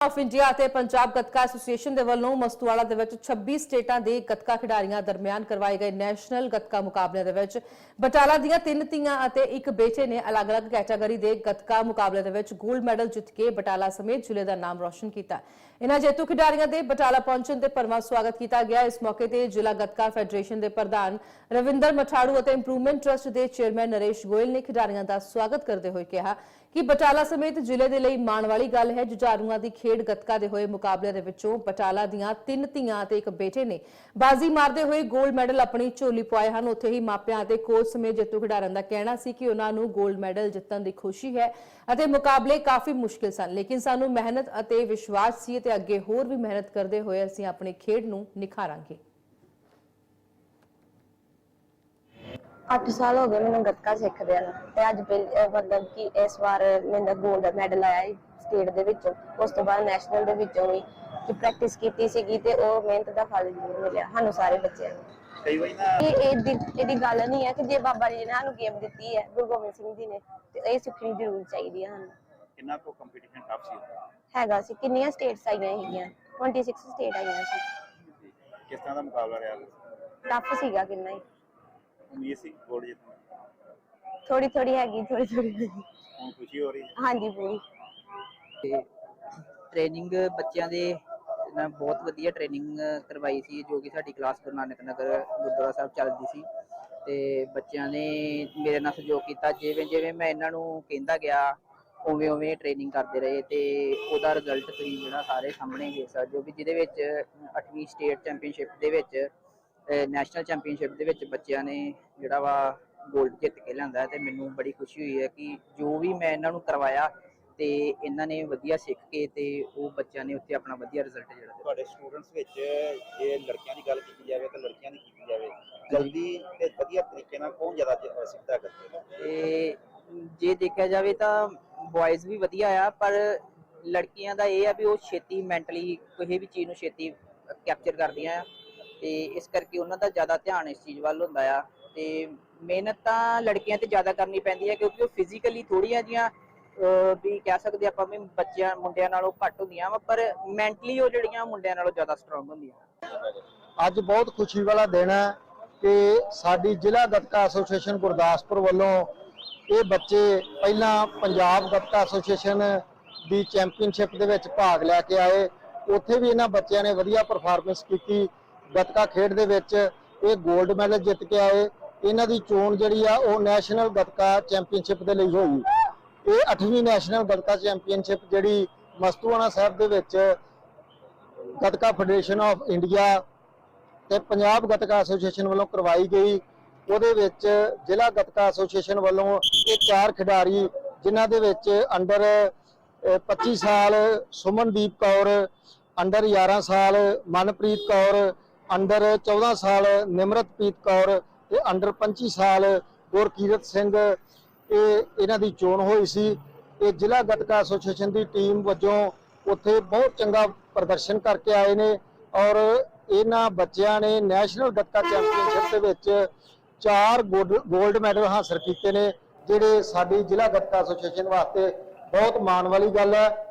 Of India ਅਤੇ Punjab Gatka association ਦੇ ਵੱਲੋਂ ਮਸਤੂਆਲਾ ਦੇ ਵਿੱਚ 26 ਸਟੇਟਾਂ ਦੇ ਗੱਤਕਾ ਖਿਡਾਰੀਆਂ ਦਰਮਿਆਨ ਕਰਵਾਏ ਗਏ ਨੈਸ਼ਨਲ ਗੱਤਕਾ ਮੁਕਾਬਲਿਆਂ ਦੇ ਵਿੱਚ ਬਟਾਲਾ ਦੀਆਂ ਤਿੰਨ ਧੀਆਂ ਅਤੇ ਇੱਕ ਬੇਟੇ ਨੇ ਅਲੱਗ-ਅਲੱਗ ਕੈਟਾਗਰੀ ਦੇ ਗੱਤਕਾ ਮੁਕਾਬਲੇ ਦੇ ਵਿੱਚ 골ਡ ਮੈਡਲ ਜਿੱਤ ਕੇ ਬਟਾਲਾ ਸਮੇਤ ਜ਼ਿਲ੍ਹੇ ਦਾ ਨਾਮ ਰੌਸ਼ਨ ਕੀਤਾ। ਇਹਨਾਂ ਜੇਤੂ ਖਿਡਾਰੀਆਂ ਦੇ ਬਟਾਲਾ ਪਹੁੰਚਣ ਤੇ ਭਰਵਾਂ ਸਵਾਗਤ ਕੀਤਾ ਗਿਆ। ਇਸ ਮੌਕੇ ਤੇ ਜ਼ਿਲ੍ਹਾ ਗੱਤਕਾ ਫੈਡਰੇਸ਼ਨ ਦੇ ਪ੍ਰਧਾਨ ਰਵਿੰਦਰ ਮਠਾੜੂ ਅਤੇ ਇੰਪਰੂਵਮੈਂਟ ਟਰਸਟ ਦੇ ਚੇਅਰਮੈਨ ਨਰੇਸ਼ ਗੋਇਲ ਨੇ ਖਿਡਾਰੀਆਂ ਦਾ ਸਵਾਗਤ ਕਰਦੇ ਹੋਏ ਕਿਹਾ। ਕਿ ਬਟਾਲਾ ਸਮੇਤ ਜ਼ਿਲ੍ਹੇ ਦੇ ਲਈ ਮਾਣ ਵਾਲੀ ਗੱਲ ਹੈ, ਜੁਝਾਰੂਆਂ ਦੀ ਖੇਡ ਗੱਤਕਾ ਦੇ ਹੋਏ ਮੁਕਾਬਲੇ ਦੇ ਵਿੱਚੋਂ ਬਟਾਲਾ ਦੀਆਂ ਤਿੰਨ ਧੀਆਂ ਅਤੇ ਇੱਕ ਬੇਟੇ ਨੇ ਬਾਜ਼ੀ ਮਾਰਦੇ ਹੋਏ 골ਡ ਮੈਡਲ ਆਪਣੀ ਝੋਲੀ ਪਵਾਏ ਹਨ। ਉੱਥੇ ਹੀ ਮਾਪਿਆਂ ਅਤੇ ਕੋਚ ਸਮੇਤ ਜੇਤੂ ਖਿਡਾਰਨ ਦਾ ਕਹਿਣਾ ਸੀ ਕਿ ਉਹਨਾਂ ਨੂੰ 골ਡ ਮੈਡਲ ਜਿੱਤਣ ਦੀ ਖੁਸ਼ੀ ਹੈ ਅਤੇ ਮੁਕਾਬਲੇ ਕਾਫੀ ਮੁਸ਼ਕਿਲ ਸਨ। ਲੇਕਿਨ ਸਾਨੂੰ ਮਿਹਨਤ ਅਤੇ ਵਿਸ਼ਵਾਸ ਸੀ ਤੇ ਅੱਗੇ ਹੋਰ ਵੀ ਮਿਹਨਤ ਕਰਦੇ ਹੋਏ ਅਸੀਂ ਆਪਣੀ ਖੇਡ ਨੂੰ ਨਿਖਾਰਾਂਗੇ। 8 ਸਾਲ ਹੋ ਗਏ ਮੈਨੂੰ ਗੱਤਕਾ ਸਿੱਖਦਿਆਂ ਨੂੰ ਤੇ ਅੱਜ ਪਹਿਲ- ਅਹ ਮਤਲਬ ਕਿ ਇਸ ਵਾਰ ਮੈਨੂੰ 골ਡ ਮੈਡਲ ਆਇਆ ਹੈ ਸਟੇਟ ਦੇ ਵਿੱਚੋਂ। ਉਸ ਤੋਂ ਬਾਅਦ ਨੈਸ਼ਨਲ ਦੇ ਵਿੱਚੋਂ ਵੀ ਕਿ ਪ੍ਰੈਕਟਿਸ ਕੀਤੀ ਸੀਗੀ ਤੇ ਉਹ ਮਿਹਨਤ ਦਾ ਫਲ ਜ਼ਰੂਰ ਮਿਲਿਆ ਸਾਨੂੰ ਸਾਰੇ ਬੱਚਿਆਂ ਨੂੰ। ਕਈ ਵਾਰੀ ਨਾ ਇਹ ਇਹਦੀ ਇਹਦੀ ਗੱਲ ਨਹੀਂ ਹੈ ਕਿ ਜੇ ਬਾਬਾ ਜੀ ਨੇ ਸਾਨੂੰ ਗੇਮ ਦਿੱਤੀ ਹੈ ਗੁਰੂ ਗੋਬਿੰਦ ਸਿੰਘ ਜੀ ਨੇ ਤੇ ਇਹ ਸਿੱਖਣੀ ਜ਼ਰੂਰ ਚਾਹੀਦੀ ਹੈ ਸਾਨੂੰ। ਕਿੰਨਾ ਕੋ ਕੰਪੀਟੀਸ਼ਨ ਟਫ ਸੀ? ਹੈਗਾ ਸੀ ਕਿੰਨੀਆਂ ਸਟੇਟਸ ਆਈਆਂ ਹੈਗੀਆਂ? 26 ਸਟੇਟ ਆਈਆਂ ਸੀ। ਕਿਸ ਤਰ੍ਹਾਂ ਦਾ ਮੁਕਾਬਲਾ ਰਿਹਾ? ਟਫ ਸੀਗਾ ਕਿੰਨਾ ਹੀ। ਉਮੀਦ ਸੀ ਗੋਲਡ ਜਿੱਤਣ। ਥੋੜੀ ਥੋੜੀ ਹੈਗੀ ਥੋੜੀ ਥੋੜੀ ਹੁਣ ਖੁਸ਼ੀ ਹੋ ਰਹੀ ਹੈ। ਹਾਂਜੀ ਪੂਰੀ। ਤੇ ਟ੍ਰੇਨਿੰਗ ਬੱਚਿਆਂ ਦੇ ਨਾ ਬਹੁਤ ਵਧੀਆ ਟ੍ਰੇਨਿੰਗ ਕਰਵਾਈ ਸੀ ਜੋ ਕਿ ਸਾਡੀ ਕਲਾਸ ਗੁਰੂ ਨਾਨਕ ਨਗਰ ਗੁਰਦੁਆਰਾ ਸਾਹਿਬ ਚੱਲਦੀ ਸੀ। ਤੇ ਬੱਚਿਆਂ ਨੇ ਮੇਰੇ ਨਾਲ ਸਹਿਯੋਗ ਕੀਤਾ ਜਿਵੇਂ ਜਿਵੇਂ ਮੈਂ ਇਹਨਾਂ ਨੂੰ ਕਹਿੰਦਾ ਗਿਆ ਉਵੇਂ ਉਵੇਂ ਟ੍ਰੇਨਿੰਗ ਕਰਦੇ ਰਹੇ ਤੇ ਉਹਦਾ ਰਿਜ਼ਲਟ ਤੁਸੀਂ ਜਿਹੜਾ ਸਾਰੇ ਸਾਹਮਣੇ ਵੇਖ ਸਕਦੇ ਹੋ ਵੀ ਜਿਹਦੇ ਵਿੱਚ 8ਵੀਂ ਸਟੇਟ ਚੈਂਪੀਅਨਸ਼ਿਪ ਦੇ ਵਿੱਚ ਨੈਸ਼ਨਲ ਚੈਂਪੀਅਨਸ਼ਿਪ ਦੇ ਵਿੱਚ ਬੱਚਿਆਂ ਨੇ ਜਿਹੜਾ ਵਾ 골ਡ ਜਿੱਤ ਕੇ ਲਿਆਂਦਾ ਤੇ ਮੈਨੂੰ ਬੜੀ ਖੁਸ਼ੀ ਹੋਈ ਹੈ ਕਿ ਜੋ ਵੀ ਮੈਂ ਇਹਨਾਂ ਨੂੰ ਕਰਵਾਇਆ ਤੇ ਇਹਨਾਂ ਨੇ ਵਧੀਆ ਸਿੱਖ ਕੇ ਤੇ ਉਹ ਬੱਚਿਆਂ ਨੇ ਉੱਥੇ ਆਪਣਾ ਵਧੀਆ ਰਿਜ਼ਲਟ ਜਿਹੜਾ ਤੁਹਾਡੇ ਸਟੂਡੈਂਟਸ ਵਿੱਚ ਜੇ ਲੜਕੀਆਂ ਦੀ ਗੱਲ ਕੀਤੀ ਜਾਵੇ ਤਾਂ ਲੜਕੀਆਂ ਦੀ ਕੀਤੀ ਜਾਵੇ ਜਲਦੀ ਤੇ ਵਧੀਆ ਤਰੀਕੇ ਨਾਲ ਕੌਣ ਜ਼ਿਆਦਾ ਸਿੱਖਦਾ ਕਰਦੇ ਤੇ ਜੇ ਦੇਖਿਆ ਜਾਵੇ ਤਾਂ ਬॉयਜ਼ ਵੀ ਵਧੀਆ ਆ ਪਰ ਲੜਕੀਆਂ ਦਾ ਇਹ ਆ ਵੀ ਉਹ ਛੇਤੀ ਮੈਂਟਲੀ ਕਿਸੇ ਵੀ ਚੀਜ਼ ਨੂੰ ਛੇਤੀ ਕੈਪਚਰ ਕਰਦੀਆਂ ਆ। ਤੇ ਇਸ ਕਰਕੇ ਉਹਨਾਂ ਦਾ ਜ਼ਿਆਦਾ ਧਿਆਨ ਇਸ ਚੀਜ਼ ਵੱਲ ਹੁੰਦਾ ਆ। ਤੇ ਮਿਹਨਤ ਤਾਂ ਲੜਕੀਆਂ ਤੇ ਜ਼ਿਆਦਾ ਕਰਨੀ ਪੈਂਦੀ ਹੈ ਕਿਉਂਕਿ ਉਹ ਫਿਜ਼ੀਕਲੀ ਥੋੜੀਆਂ ਜੀਆਂ ਵੀ ਕਹਿ ਸਕਦੇ ਆਪਾਂ ਵੀ ਬੱਚਿਆਂ, ਮੁੰਡਿਆਂ ਨਾਲੋਂ ਘੱਟ ਹੁੰਦੀਆਂ ਵਾ, ਪਰ ਮੈਂਟਲੀ ਉਹ ਜਿਹੜੀਆਂ ਮੁੰਡਿਆਂ ਨਾਲੋਂ ਜ਼ਿਆਦਾ ਸਟਰੋਂਗ ਹੁੰਦੀਆਂ ਅੱਜ ਬਹੁਤ ਖੁਸ਼ੀ ਵਾਲਾ ਦਿਨ ਹੈ ਕਿ ਸਾਡੀ ਜ਼ਿਲ੍ਹਾ ਗੱਤਕਾ ਐਸੋਸੀਏਸ਼ਨ ਗੁਰਦਾਸਪੁਰ ਵੱਲੋਂ ਇਹ ਬੱਚੇ ਪਹਿਲਾਂ ਪੰਜਾਬ ਗੱਤਕਾ ਐਸੋਸੀਏਸ਼ਨ ਦੀ ਚੈਂਪੀਅਨਸ਼ਿਪ ਦੇ ਵਿੱਚ ਭਾਗ ਲੈ ਕੇ ਆਏ। ਉੱਥੇ ਵੀ ਇਹਨਾਂ ਬੱਚਿਆਂ ਨੇ ਵਧੀਆ ਪਰਫਾਰਮੈਂਸ ਕੀਤੀ। ਗੱਤਕਾ ਖੇਡ ਦੇ ਵਿੱਚ ਇਹ 골ਡ ਮੈਡਲ ਜਿੱਤ ਕੇ ਆਏ। ਇਹਨਾਂ ਦੀ ਚੋਣ ਜਿਹੜੀ ਆ, ਉਹ ਨੈਸ਼ਨਲ ਗੱਤਕਾ ਚੈਂਪੀਅਨਸ਼ਿਪ ਦੇ ਲਈ ਹੋਈ। ਇਹ 8ਵੀਂ ਨੈਸ਼ਨਲ ਗੱਤਕਾ ਚੈਂਪੀਅਨਸ਼ਿਪ ਜਿਹੜੀ ਮਸਤੂਆਣਾ ਸਾਹਿਬ ਦੇ ਵਿੱਚ ਗੱਤਕਾ ਫੈਡਰੇਸ਼ਨ ਆਫ ਇੰਡੀਆ ਤੇ ਪੰਜਾਬ ਗੱਤਕਾ ਐਸੋਸੀਏਸ਼ਨ ਵੱਲੋਂ ਕਰਵਾਈ ਗਈ। ਉਹਦੇ ਵਿੱਚ ਜ਼ਿਲ੍ਹਾ ਗੱਤਕਾ ਐਸੋਸੀਏਸ਼ਨ ਵੱਲੋਂ ਇਹ ਚਾਰ ਖਿਡਾਰੀ, ਜਿਨ੍ਹਾਂ ਦੇ ਵਿੱਚ ਅੰਡਰ 25 ਸਾਲ ਸੁਮਨਦੀਪ ਕੌਰ ਅੰਡਰ 11 ਸਾਲ ਮਨਪ੍ਰੀਤ ਕੌਰ ਅੰਡਰ 14 ਸਾਲ ਨਿਮਰਤਪ੍ਰੀਤ ਕੌਰ ਤੇ ਅੰਡਰ 25 ਸਾਲ ਗੁਰਕੀਰਤ ਸਿੰਘ, ਇਹ ਇਹਨਾਂ ਦੀ ਚੋਣ ਹੋਈ ਸੀ। ਇਹ ਜ਼ਿਲ੍ਹਾ ਗੱਤਕਾ ਐਸੋਸੀਏਸ਼ਨ ਦੀ ਟੀਮ ਵਜੋਂ ਉੱਥੇ ਬਹੁਤ ਚੰਗਾ ਪ੍ਰਦਰਸ਼ਨ ਕਰਕੇ ਆਏ ਨੇ ਔਰ ਇਹਨਾਂ ਬੱਚਿਆਂ ਨੇ ਨੈਸ਼ਨਲ ਗੱਤਕਾ ਚੈਂਪੀਅਨਸ਼ਿਪ ਦੇ ਵਿੱਚ ਚਾਰ 골ਡ ਮੈਡਲ ਹਾਸਲ ਕੀਤੇ ਨੇ, ਜਿਹੜੇ ਸਾਡੀ ਜ਼ਿਲ੍ਹਾ ਗੱਤਕਾ ਐਸੋਸੀਏਸ਼ਨ ਵਾਸਤੇ ਬਹੁਤ ਮਾਣ ਵਾਲੀ ਗੱਲ ਹੈ।